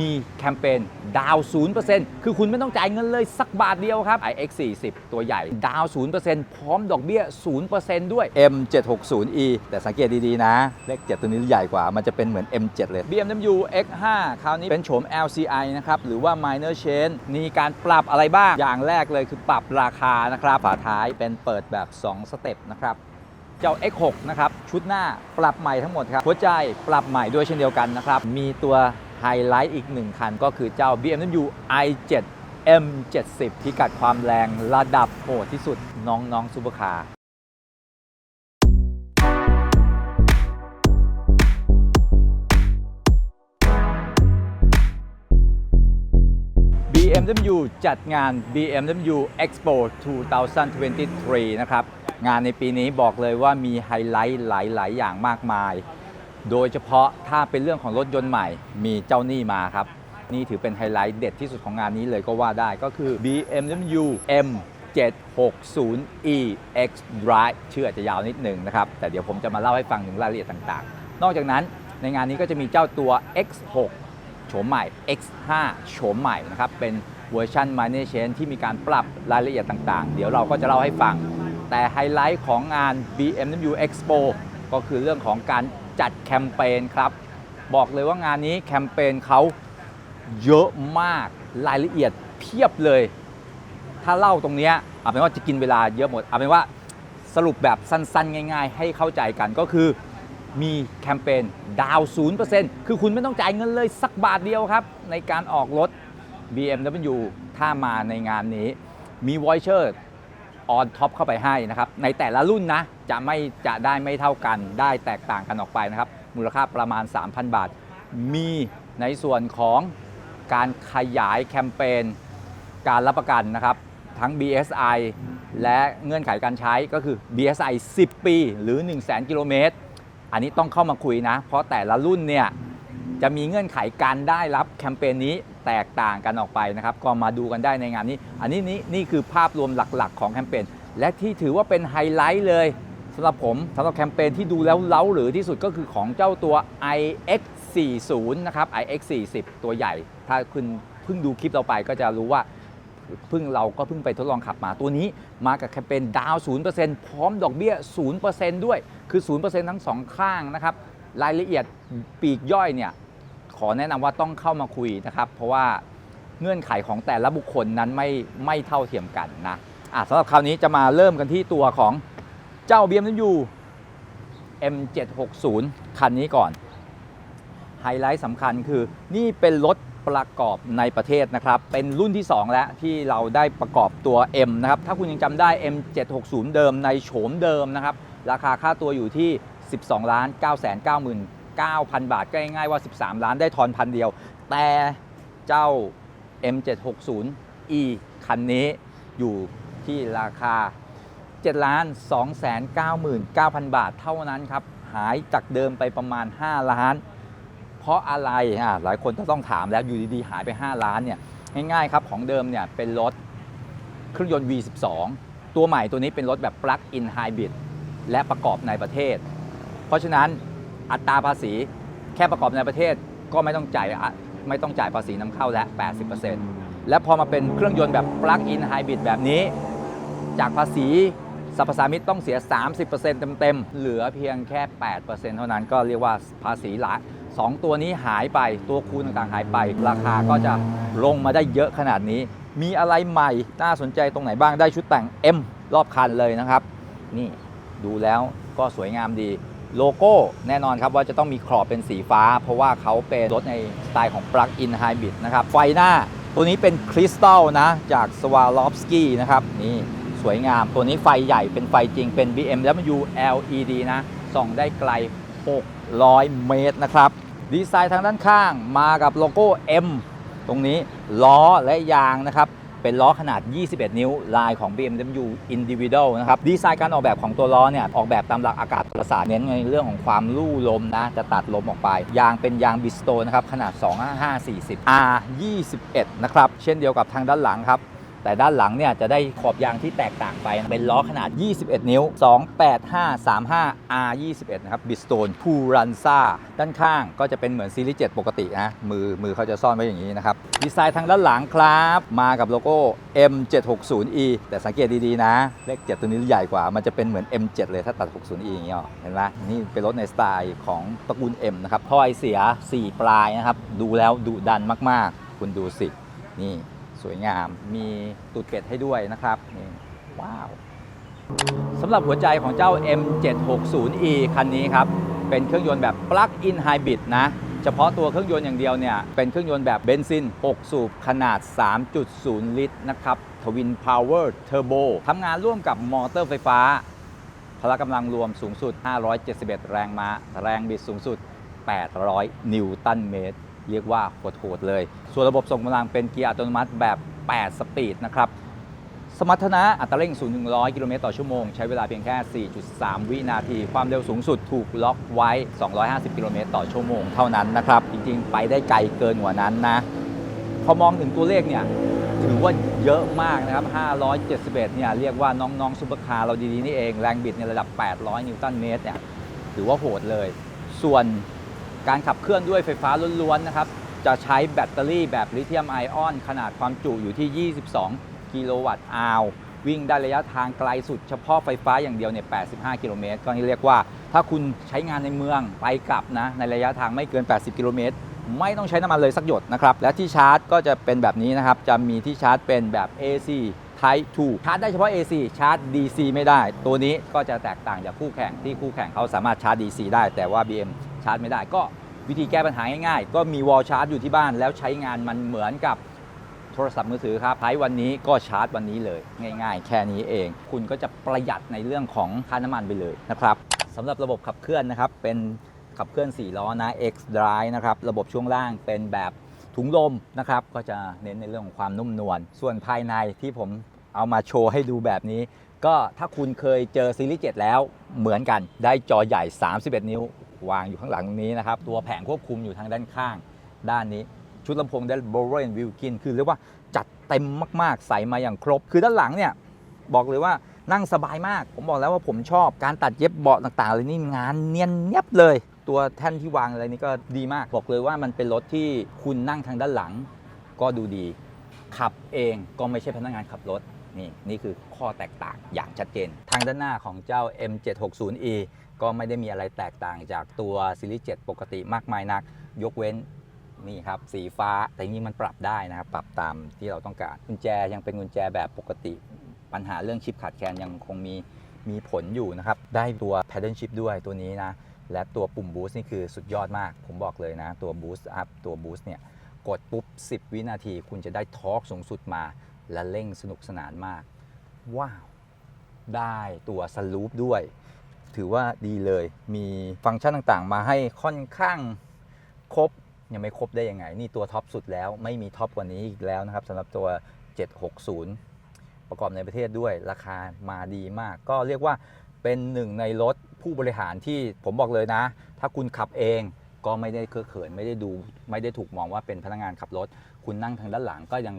มีแคมเปญดาว 0%คือคุณไม่ต้องจ่ายเงินเลยสักบาทเดียวครับ iX 40ตัวใหญ่ดาว 0%พร้อมดอกเบี้ย 0%ด้วย M760E แต่สังเกตดี ๆ นะ เลข 7 ตัวนี้ใหญ่กว่า มันจะเป็นเหมือน M7 เลย BMW X5 คราวนี้เป็นโฉม LCI นะครับ หรือว่า minor change มีการปรับอะไรบ้าง อย่างแรกเลยคือปรับราคานะครับ ฝาท้ายเป็นเปิดแบบ 2 สเต็ปนะครับเจ้า X6 นะครับ ชุดหน้าปรับใหม่ทั้งหมดครับ หัวใจปรับใหม่ด้วยเช่นเดียวกันนะครับ มีตัว ไฮไลท์อีกหนึ่งคันก็คือเจ้า BMW i7 M70 พิกัดความแรงระดับโหดที่สุดน้องน้องซูเปอร์คาร์ BMW จัดงาน BMW Expo 2023 นะครับ งานในปีนี้บอกเลยว่ามีไฮไลท์หลาย ๆ อย่างมากมาย โดยเฉพาะถ้าเป็นเรื่องของรถยนต์ใหม่มีเจ้าหนี่มาครับ นี่ถือเป็นไฮไลท์เด็ดที่สุดของงานนี้เลยก็ว่าได้ก็คือ BMW M 760e X Drive ชื่ออาจจะยาวนิดหนึ่งนะครับ แต่เดี๋ยวผมจะมาเล่าให้ฟังถึงรายละเอียดต่างๆ นอกจากนั้นในงานนี้ก็จะมีเจ้าตัว X6 โฉมใหม่ X5 โฉมใหม่นะครับ เป็นเวอร์ชัน Minor Change ที่มีการปรับรายละเอียดต่างๆ เดี๋ยวเราก็จะเล่าให้ฟัง แต่ไฮไลท์ของงาน BMW Expo ก็คือเรื่องของการ จัดแคมเปญครับ บอกเลยว่างานนี้แคมเปญเขาเยอะมากรายละเอียดเพียบเลย ถ้าเล่าตรงเนี้ยเอาเป็นว่าจะกินเวลาเยอะหมดเอาเป็นว่าสรุปแบบสั้นๆ ง่าย ๆ ให้เข้าใจกันก็คือมีแคมเปญดาว 0%คือคุณไม่ต้องจ่ายเงินเลยสักบาทเดียวครับ ในการออกรถ BMW ถ้ามาในงานนี้ มีวอยเชอร์ออนท็อปเข้าไปให้นะครับ ในแต่ละรุ่นนะ จะไม่จะได้ไม่เท่ากัน ได้แตกต่างกันออกไปนะครับ มูลค่าประมาณ 3,000 บาท มีในส่วนของการขยายแคมเปญการรับประกันนะครับ ทั้ง BSI และเงื่อนไขการใช้ก็คือ BSI 10 ปี หรือ 1 0 0 0 0 0กิโลเมตร อันนี้ต้องเข้ามาคุยนะ เพราะแต่ละรุ่นเนี่ยจะมีเงื่อนไขการได้รับแคมเปญนี้แตกต่างกันออกไปนะครับ ก็มาดูกันได้ในงานนี้ อันนี้นี่นี่คือภาพรวมหลักๆ ของแคมเปญและที่ถือว่าเป็นไฮไลท์เลย สำหรับผมสำหรับแคมเปญที่ดูแล้วเล้าหรือที่สุดก็คือของเจ้าตัว iX 40 นะครับ iX 40 ตัวใหญ่ ถ้าคุณเพิ่งดูคลิปเราไปก็จะรู้ว่าเพิ่งเราก็เพิ่งไปทดลองขับมาตัวนี้มากับแคมเปญดาว 0%พร้อมดอกเบี้ย 0%ด้วยคือ 0%ทั้งสองข้างนะครับ รายละเอียดปีกย่อยเนี่ย ขอแนะนำว่าต้องเข้ามาคุยนะครับ เพราะว่าเงื่อนไขของแต่ละบุคคลนั้นไม่ไม่เท่าเทียมกันนะอะสำหรับคราวนี้จะมาเริ่มกันที่ตัวของ เจ้า BMW M760 คันนี้ก่อน ไฮไลท์สำคัญคือนี่เป็นรถประกอบในประเทศนะครับ เป็นรุ่นที่ 2 แล้วที่เราได้ประกอบตัว M นะครับ ถ้าคุณยังจำได้ M760 เดิมในโฉมเดิมนะครับ ราคาค่าตัวอยู่ที่ 12ล้าน9 9 9 9,000 บาท ก็ง่ายๆว่า 13 ล้านได้ทอนพันเดียว แต่เจ้า M760e คันนี้อยู่ที่ราคา 7ล้าน299,000 บาทเท่านั้นครับ หายจากเดิมไปประมาณ 5 ล้าน เพราะอะไรอะหลายคนก็ต้องถามแล้วอยู่ดีๆ หายไป 5 ล้านเนี่ยง่ายๆครับของเดิมเนี่ยเป็นรถเครื่องยนต์ V12 ตัวใหม่ตัวนี้เป็นรถแบบ Plug-in Hybrid และประกอบในประเทศ เพราะฉะนั้นอัตราภาษีแค่ประกอบในประเทศก็ไม่ต้องจ่ายไม่ต้องจ่ายภาษีนำเข้าและ 80%และพอมาเป็นเครื่องยนต์แบบ Plug-in Hybrid แบบนี้ จากภาษี รรพสามิตต้องเสีย 30%เต็มๆ เหลือเพียงแค่ 8%เท่านั้นก็เรียกว่าภาษีละสองตัวนี้หายไปตัวคูณต่างๆหายไป ราคาก็จะลงมาได้เยอะขนาดนี้ มีอะไรใหม่ น่าสนใจตรงไหนบ้างได้ชุดแต่ง M รอบคันเลยนะครับ นี่ดูแล้วก็สวยงามดีโลโก้แน่นอนครับว่าจะต้องมีขอบเป็นสีฟ้า เพราะว่าเขาเป็นรถในสไตล์ของ Plug-in Hybrid นะครับ ไฟหน้าตัวนี้เป็นคริสตัลนะ จาก Swarovski นะครับ นี่ สวยงาม ตัวนี้ไฟใหญ่เป็นไฟจริงเป็น BMW LED นะ ส่องได้ไกล 600 เมตรนะครับ ดีไซน์ทางด้านข้างมากับโลโก้ M ตรงนี้ล้อและยางนะครับ เป็นล้อขนาด 21 นิ้ว ลายของ BMW Individual นะครับ ดีไซน์การออกแบบของตัวล้อเนี่ย ออกแบบตามหลักอากาศประสานเน้นในเรื่องของความลู่ลมนะ จะตัดลมออกไป ยางเป็นยางบิสโตนะครับ ขนาด 255 40 R 21 นะครับ เช่นเดียวกับทางด้านหลังครับ แต่ด้านหลังเนี่ยจะได้ขอบยางที่แตกต่างไป เป็นล้อขนาด 21 นิ้ว 28535 R 21 นะครับบิสโตนพูรันซ่าด้านข้างก็จะเป็นเหมือนซีรีส์7ปกตินะมือมือเขาจะซ่อนไว้อย่างนี้นะครับ ดีไซน์ทางด้านหลังครับ มากับโลโก้ M760E แต่สังเกตดีๆนะ เลข 7 ตัวนี้ใหญ่กว่า มันจะเป็นเหมือน M7 เลยถ้าตัด 60E อย่างเงี้ยเห็นไหมนี่เป็นรถในสไตล์ของตระกูล M นะครับท่อไอเสีย 4 ปลายนะครับ ดูแล้วดุดันมากๆ คุณดูสินี่ สวยงาม มีตูดเป็ดให้ด้วยนะครับนี่ว้าวสำหรับหัวใจของเจ้า M760E คันนี้ครับ เป็นเครื่องยนต์แบบ Plug-in Hybrid นะ เฉพาะตัวเครื่องยนต์อย่างเดียวเนี่ย เป็นเครื่องยนต์แบบเบนซิน 6 สูบขนาด 3.0 ลิตรนะครับ Twin Power Turbo ทำงานร่วมกับมอเตอร์ไฟฟ้า พละกำลังรวมสูงสุด 571 แรงม้า แรงบิดสูงสุด 800 นิวตันเมตร เรียกว่าโหดๆเลย ส่วนระบบส่งกำลังเป็นเกียร์อัตโนมัติแบบ 8 สปีดนะครับ สมรรถนะอัตราเร่ง 0 100 กิโลเมตรต่อชั่วโมง ใช้เวลาเพียงแค่ 4.3 วินาที ความเร็วสูงสุดถูกล็อกไว้ 250 กิโลเมตรต่อชั่วโมงเท่านั้นนะครับ จริงๆ ไปได้ไกลเกินกว่านั้นนะพอมองถึงตัวเลขเนี่ยถือว่าเยอะมากนะครับ 571 เนี่ยเรียกว่าน้องๆซุปเปอร์คาร์เราดีๆนี่เอง แรงบิดในระดับ 800 นิวตันเมตรเนี่ยถือว่าโหดเลย ส่วน การขับเคลื่อนด้วยไฟฟ้าล้วนๆนะครับ จะใช้แบตเตอรี่แบบลิเธียมไอออน ขนาดความจุอยู่ที่ 22 กิโลวัตต์อาววิ่งได้ระยะทางไกลสุดเฉพาะไฟฟ้าอย่างเดียวเนี่ย 85 กิโลเมตร ก็นี่เรียกว่า ถ้าคุณใช้งานในเมืองไปกลับนะ ในระยะทางไม่เกิน 80 กิโลเมตร ไม่ต้องใช้น้ำมันเลยสักหยดนะครับ และที่ชาร์จก็จะเป็นแบบนี้นะครับ จะมีที่ชาร์จเป็นแบบ AC Type 2 ชาร์จได้เฉพาะ AC ชาร์จ DC ไม่ได้ ตัวนี้ก็จะแตกต่างจากคู่แข่งที่คู่แข่งเขาสามารถชาร์จ DC ได้แต่ว่า BM ชาร์จไม่ได้ก็วิธีแก้ปัญหาง่ายๆ ก็มีวอลชาร์จอยู่ที่บ้านแล้วใช้งานมันเหมือนกับโทรศัพท์มือถือครับใช้วันนี้ก็ชาร์จวันนี้เลย ง่าย ๆ แค่นี้เอง คุณก็จะประหยัดในเรื่องของค่าน้ำมันไปเลยนะครับสำหรับระบบขับเคลื่อนนะครับ เป็นขับเคลื่อน 4 ล้อนะ X Drive นะครับ ระบบช่วงล่างเป็นแบบถุงลมนะครับ ก็จะเน้นในเรื่องของความนุ่มนวล ส่วนภายในที่ผม เอามาโชว์ให้ดูแบบนี้ ก็ถ้าคุณเคยเจอซีรีส์7แล้วเหมือนกันได้จอใหญ่ 31 นิ้ว วางอยู่ข้างหลังนี้นะครับ ตัวแผงควบคุมอยู่ทางด้านข้าง ด้านนี้ชุดลำโพงได้โบรนวิลกินคือเรียกว่าจัดเต็มมากๆ ใส่มาอย่างครบ คือด้านหลังเนี่ยบอกเลยว่านั่งสบายมาก ผมบอกแล้วว่าผมชอบการตัดเย็บเบาะต่างๆเลยนี่งานเนียนเนียบเลย ตัวแท่นที่วางอะไรนี่ก็ดีมาก บอกเลยว่ามันเป็นรถที่คุณนั่งทางด้านหลัง ก็ดูดี ขับเองก็ไม่ใช่พนักงานขับรถ นี่นี่คือข้อแตกต่างอย่างชัดเจน ทางด้านหน้าของเจ้า M760E ก็ไม่ได้มีอะไรแตกต่างจากตัวซีรีส์7ปกติมากมายนัก ยกเว้นนี่ครับสีฟ้าแต่จริงๆมันปรับได้นะครับ ปรับตามที่เราต้องการกุญแจยังเป็นกุญแจแบบปกติ ปัญหาเรื่องชิปขาดแคลนยังคงมีมีผลอยู่นะครับ ได้ตัว paddle shift ด้วยตัวนี้นะ และตัวปุ่ม boost นี่คือสุดยอดมาก ผมบอกเลยนะ ตัว boost up ตัว boost เนี่ย กดปุ๊บ 10 วินาที คุณจะได้ทอร์กสูงสุดมา และเร่งสนุกสนานมาก ว้าว ได้ตัวสลูปด้วย ถือว่าดีเลย มีฟังก์ชันต่างๆ มาให้ค่อนข้างครบ ยังไม่ครบได้ยังไง นี่ตัวท็อปสุดแล้ว ไม่มีท็อปกว่านี้อีกแล้วนะครับสำหรับตัว 760 ประกอบในประเทศด้วย ราคามาดีมาก ก็เรียกว่าเป็นหนึ่งในรถผู้บริหารที่ผมบอกเลยนะ ถ้าคุณขับเองก็ไม่ได้เคอะเขินไม่ได้ดู ไม่ได้ถูกมองว่าเป็นพนักงานขับรถ คุณนั่งทางด้านหลังก็ยัง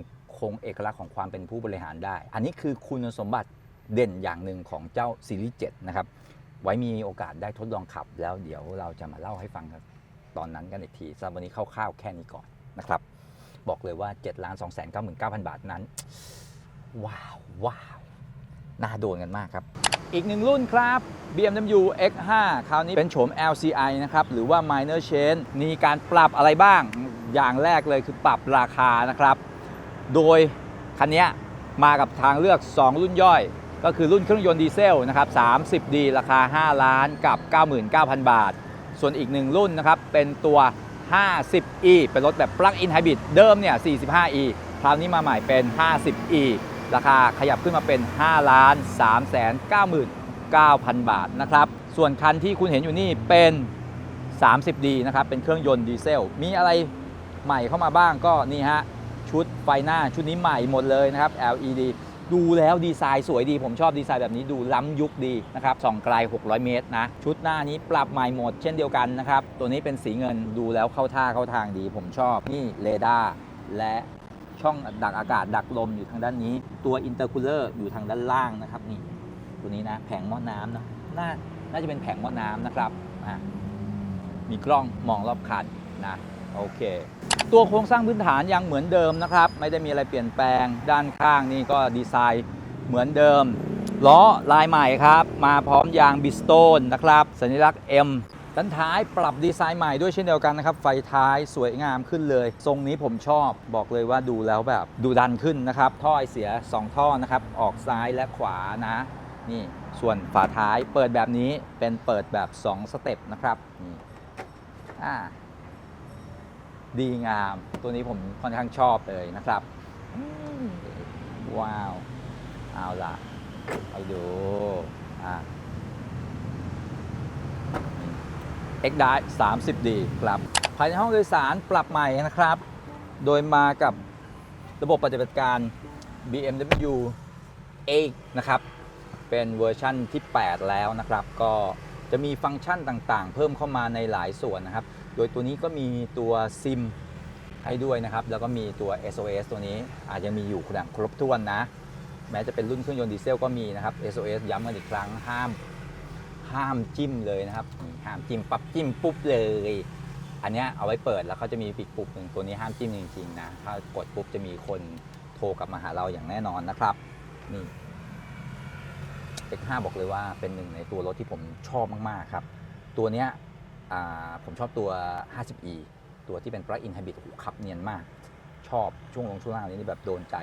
งเอกลักษณ์ของความเป็นผู้บริหารได้ อันนี้คือคุณสมบัติเด่นอย่างหนึ่งของเจ้าซีรีส์7นะครับ ไว้มีโอกาสได้ทดลองขับ แล้วเดี๋ยวเราจะมาเล่าให้ฟังกันตอนนั้นกันอีกทีสำหรับวันนี้คร่าวๆแค่นี้ก่อนนะครับ บอกเลยว่า7 2 9 9 0 0 บาทนั้น ว้าวว้าวน่าโดนกันมากครับ อีกหนึ่งรุ่นครับ BMW X5 คราวนี้เป็นโฉม LCI นะครับ หรือว่า Minor Change มีการปรับอะไรบ้าง อย่างแรกเลยคือปรับราคานะครับ โดยคันนี้มากับทางเลือก 2 รุ่นย่อย ก็คือรุ่นเครื่องยนต์ดีเซลนะครับ 30D ราคา 5 ล้านกับ 99,000 บาท ส่วนอีกหนึ่งรุ่นนะครับ เป็นตัว 50E เป็นรถแบบ Plug-in Hybrid เดิมเนี่ย 45E คราวนี้มาใหม่เป็น 50E ราคาขยับขึ้นมาเป็น 5 ล้าน3แสน99,000 บาทนะครับ ส่วนคันที่คุณเห็นอยู่นี่เป็น 30D นะครับ เป็นเครื่องยนต์ดีเซล มีอะไรใหม่เข้ามาบ้างก็นี่ฮะ ชุดไฟหน้าชุดนี้ใหม่หมดเลยนะครับ LED ดูแล้วดีไซน์สวยดี ผมชอบดีไซน์แบบนี้ดูล้ำยุคดีนะครับส่องไกล 600 เมตรนะ ชุดหน้านี้ปรับใหม่หมดเช่นเดียวกันนะครับ ตัวนี้เป็นสีเงินดูแล้วเข้าท่าเข้าทางดี ผมชอบนี่เรดาร์และช่องดักอากาศดักลมอยู่ทางด้านนี้ ตัวอินเตอร์คูลเลอร์อยู่ทางด้านล่างนะครับนี่ตัวนี้นะแผงหม้อน้ำนะน่าน่าจะเป็นแผงหม้อน้ำนะครับมีกล้องมองรอบคันนะ โอเค ตัวโครงสร้างพื้นฐานยังเหมือนเดิมนะครับ ไม่ได้มีอะไรเปลี่ยนแปลงด้านข้างนี่ก็ดีไซน์เหมือนเดิมล้อลายใหม่ครับ มาพร้อมยางบิสโตนนะครับ สัญลักษณ์ M ด้านท้ายปรับดีไซน์ใหม่ด้วยเช่นเดียวกันนะครับ ไฟท้ายสวยงามขึ้นเลย ทรงนี้ผมชอบบอกเลยว่าดูแล้วแบบดูดันขึ้นนะครับ ท่อไอเสีย 2 ท่อนะครับ ออกซ้ายและขวานะ นี่ส่วนฝาท้ายเปิดแบบนี้เป็นเปิดแบบ 2 สเต็ปนะครับนี่อ่า ดีงาม ตัวนี้ผมค่อนข้างชอบเลยนะครับ ว้าว เอาล่ะไปดูอ่า X d i 30D ครับ ภายในห้องโดยสารปรับใหม่นะครับ โดยมากับระบบปฏิบัติการ BMW 8นะครับ เป็นเวอร์ชั่นที่ 8 แล้วนะครับ ก็จะมีฟังก์ชันต่างๆ เพิ่มเข้ามาในหลายส่วนนะครับ โดยตัวนี้ก็มีตัวซิมให้ด้วยนะครับ แล้วก็มีตัว SOS ตัวนี้อาจจะมีอยู่อย่างครบถ้วนนะ แม้จะเป็นรุ่นเครื่องยนต์ดีเซลก็มีนะครับ SOS ย้ำกันอีกครั้งห้ามห้ามจิ้มเลยนะครับ ห้ามจิ้มปั๊บจิ้มปุ๊บเลย อันนี้เอาไว้เปิดแล้วเขาจะมีปีกปุ่มหนึ่งตัวนี้ห้ามจิ้มจริงๆนะ ถ้ากดปุ๊บจะมีคนโทรกลับมาหาเราอย่างแน่นอนนะครับนี่ X5 บอกเลยว่าเป็นหนึ่งในตัวรถที่ผมชอบมากๆครับ ตัวเนี้ย ผมชอบตัว 50e ตัวที่เป็น plug-in hybrid โอ้ขับเนียนมาก ชอบช่วงลงช่วงล่างนี้แบบโดนใจ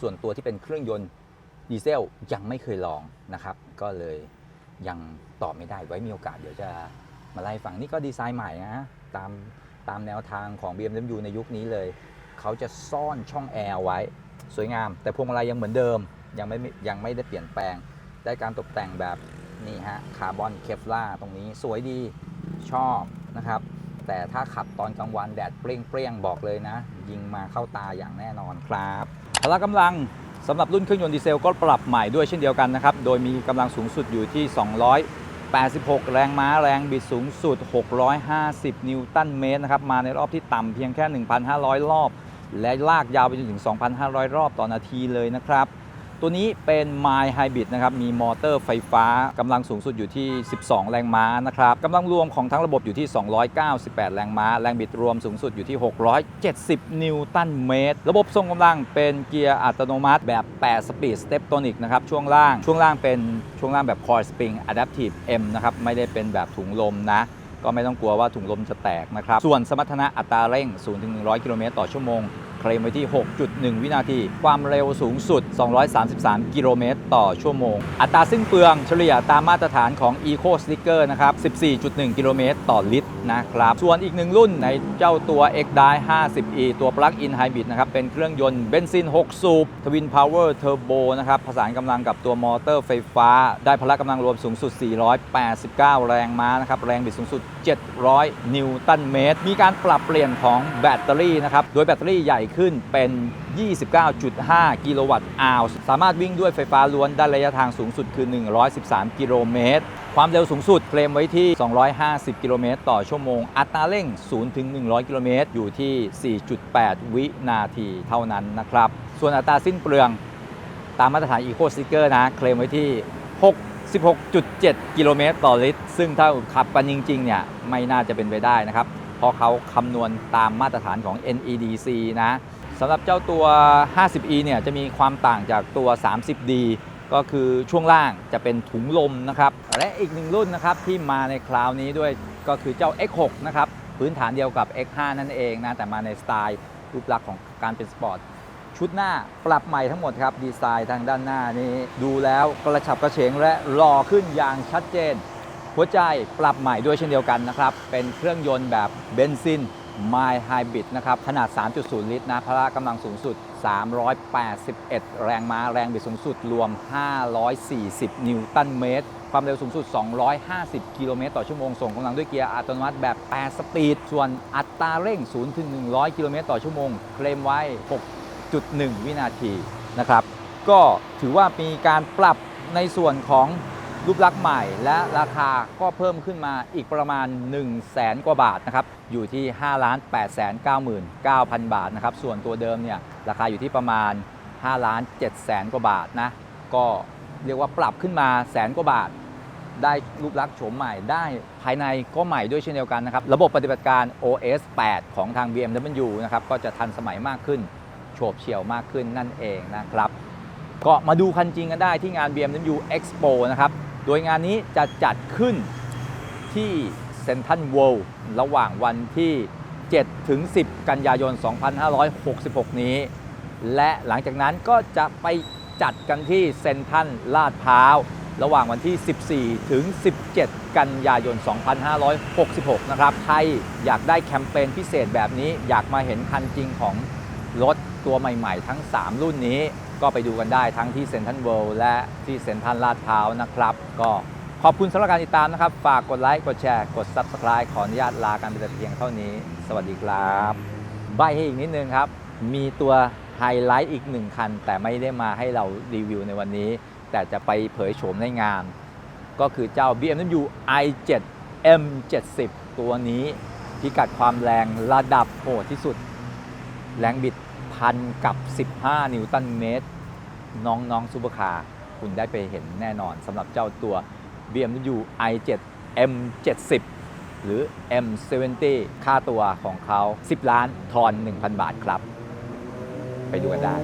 ส่วนตัวที่เป็นเครื่องยนต์ดีเซลยังไม่เคยลองนะครับ ก็เลยยังตอบไม่ได้ไว้มีโอกาสเดี๋ยวจะมาไล่ฟังนี่ก็ดีไซน์ใหม่นะตามตามแนวทางของ BMW ในยุคนี้เลย เขาจะซ่อนช่องแอร์ไว้ สวยงาม แต่พวงมาลัยยังเหมือนเดิม ยังไม่ยังไม่ได้เปลี่ยนแปลง ได้การตกแต่งแบบนี่ฮะคาร์บอนเคฟล่าตรงนี้สวยดี ชอบนะครับ แต่ถ้าขับตอนกลางวันแดดเปรี้ยงๆบอกเลยนะ ยิงมาเข้าตาอย่างแน่นอนครับพละกำลังสำหรับรุ่นเครื่องยนต์ดีเซลก็ปรับใหม่ด้วยเช่นเดียวกันนะครับ โดยมีกำลังสูงสุดอยู่ที่ 286 แรงม้าแรงบิดสูงสุด 650 นิวตันเมตรนะครับ มาในรอบที่ต่ำเพียงแค่ 1,500 รอบ และลากยาวไปจนถึง 2,500 รอบต่อนาทีเลยนะครับ ตัวนี้เป็น My Hybrid นะครับ มีมอเตอร์ไฟฟ้ากำลังสูงสุดอยู่ที่ 12 แรงม้านะครับกำลังรวมของทั้งระบบอยู่ที่ 298 แรงม้า แรงบิดรวมสูงสุดอยู่ที่ 670 นิวตันเมตร ระบบทรงกำลังเป็นเกียร์อัตโนมัติแบบ 8 สปีดสเตปโทนิกนะครับ ช่วงล่าง ช่วงล่างเป็นช่วงล่างแบบ Coil Spring Adaptive M นะครับ ไม่ได้เป็นแบบถุงลมนะก็ไม่ต้องกลัวว่าถุงลมจะแตกนะครับ ส่วนสมรรถนะอัตราเร่ง 0-100 กิโลเมตรต่อชั่วโมง เคลมไว้ที่ 6.1 วินาที ความเร็วสูงสุด 233 กิโลเมตรต่อชั่วโมง อัตราซึ่งเปลืองเฉลี่ยตามมาตรฐานของ Eco Sticker นะครับ 14.1 กิโลเมตรต่อลิตร นะครับ ส่วนอีกหนึ่งรุ่นในเจ้าตัว x d i 50e ตัว Plug-in Hybrid นะครับ เป็นเครื่องยนต์เบนซิน 6 สูบ Twin Power Turbo นะครับ ผสานกำลังกับตัวมอเตอร์ไฟฟ้า ได้พละกำลังรวมสูงสุด 489 แรงม้านะครับ แรงบิดสูงสุด 700 นิวตันเมตร มีการปรับเปลี่ยนของแบตเตอรี่นะครับ โดยแบตเตอรี่ใหญ่ขึ้นเป็น29.5 กิโลวัตต์อาวส์สามารถวิ่งด้วยไฟฟ้าล้วนได้ระยะทางสูงสุดคือ 113 กิโลเมตร ความเร็วสูงสุดเคลมไว้ที่ 250 กิโลเมตรต่อชั่วโมง อัตราเร่ง 0 ถึง 100 กิโลเมตร อยู่ที่ 4.8 วินาทีเท่านั้นนะครับ ส่วนอัตราสิ้นเปลืองตามมาตรฐาน Eco Sticker นะ เคลมไว้ที่ 66.7 กิโลเมตรต่อลิตร ซึ่งถ้าขับกันจริง ๆ เนี่ย ไม่น่าจะเป็นไปได้นะครับ เพราะเขาคำนวณตามมาตรฐานของ NEDC นะสำหรับเจ้าตัว 50e เนี่ย จะมีความต่างจากตัว 30d ก็คือช่วงล่างจะเป็นถุงลมนะครับ และอีกหนึ่งรุ่นนะครับที่มาในคราวนี้ด้วยก็คือเจ้า X6 นะครับพื้นฐานเดียวกับ X5 นั่นเองนะแต่มาในสไตล์รูปลักษณ์ของการเป็นสปอร์ตชุดหน้าปรับใหม่ทั้งหมดครับ ดีไซน์ทางด้านหน้านี้ ดูแล้วกระฉับกระเฉงและหล่อขึ้นอย่างชัดเจน หัวใจปรับใหม่ด้วยเช่นเดียวกันนะครับ เป็นเครื่องยนต์แบบเบนซิน My Hybrid นะครับ ขนาด 3.0 ลิตรนะพละกำลังสูงสุด 381 แรงม้าแรงบิดสูงสุดรวม 540 นิวตันเมตร ความเร็วสูงสุด 250 กิโลเมตร ต่อชั่วโมง ส่งกำลังด้วยเกียร์อัตโนมัติแบบ8สปีด ส่วนอัตราเร่ง 0 ถึง 100 กิโลเมตร ต่อชั่วโมง เคลมไว้ 6.1 วินาทีนะครับ ก็ถือว่ามีการปรับในส่วนของ รูปลักษณ์ใหม่และราคาก็เพิ่มขึ้นมาอีกประมาณ 1 0 0 0 0แสนกว่าบาทนะครับอยู่ที่ 5 8 9 9 9 0 0 บาทนะครับส่วนตัวเดิมเนี่ยราคาอยู่ที่ประมาณ 5 7แสนกว่าบาทนะก็เรียกว่าปรับขึ้นมาแสนกว่าบาท ได้รูปลักษณ์โฉมใหม่ได้ภายในก็ใหม่ด้วยเช่นเดียวกันนะครับระบบปฏิบัติการ OS 8 ของทาง BMW นะครับก็จะทันสมัยมากขึ้นโฉบเฉี่ยวมากขึ้นนั่นเองนะครับก็มาดูคันจริงกันได้ที่งาน BMW Expo นะครับ โดยงานนี้จะจัดขึ้นที่เซนทันเวิลด์ระหว่างวันที่ 7 ถึง 10 กันยายน 2566 นี้ และหลังจากนั้นก็จะไปจัดกันที่เซนทันลาดพร้าว ระหว่างวันที่ 14 ถึง 17 กันยายน 2566 นะครับ ใครอยากได้แคมเปญพิเศษแบบนี้ อยากมาเห็นคันจริงของรถตัวใหม่ ๆ ทั้ง 3 รุ่นนี้ ก็ไปดูกันได้ทั้งที่เซนทรันเวิลด์และที่เซนทรันลาดพร้าวนะครับ ก็ขอบคุณสำหรับการติดตามนะครับ ฝากกดไลค์ กดแชร์ กด Subscribe ขออนุญาตลากันไปแต่เพียงเท่านี้ สวัสดีครับใบให้อีกนิดนึงครับ มีตัวไฮไลท์อีกหนึ่งคัน แต่ไม่ได้มาให้เรารีวิวในวันนี้ แต่จะไปเผยโฉมในงาน ก็คือเจ้า BMW i7 M70 ตัวนี้พิกัดความแรงระดับโหดที่สุด แรงบิด พันกับ 15 นิวตันเมตร น้องน้องซูเปอร์คาร์คุณได้ไปเห็นแน่นอนสำหรับเจ้าตัว BMW i7 M70 หรือ M70 ค่าตัวของเขา 10 ล้านทอน 1,000 บาทครับ ไปดูกันได้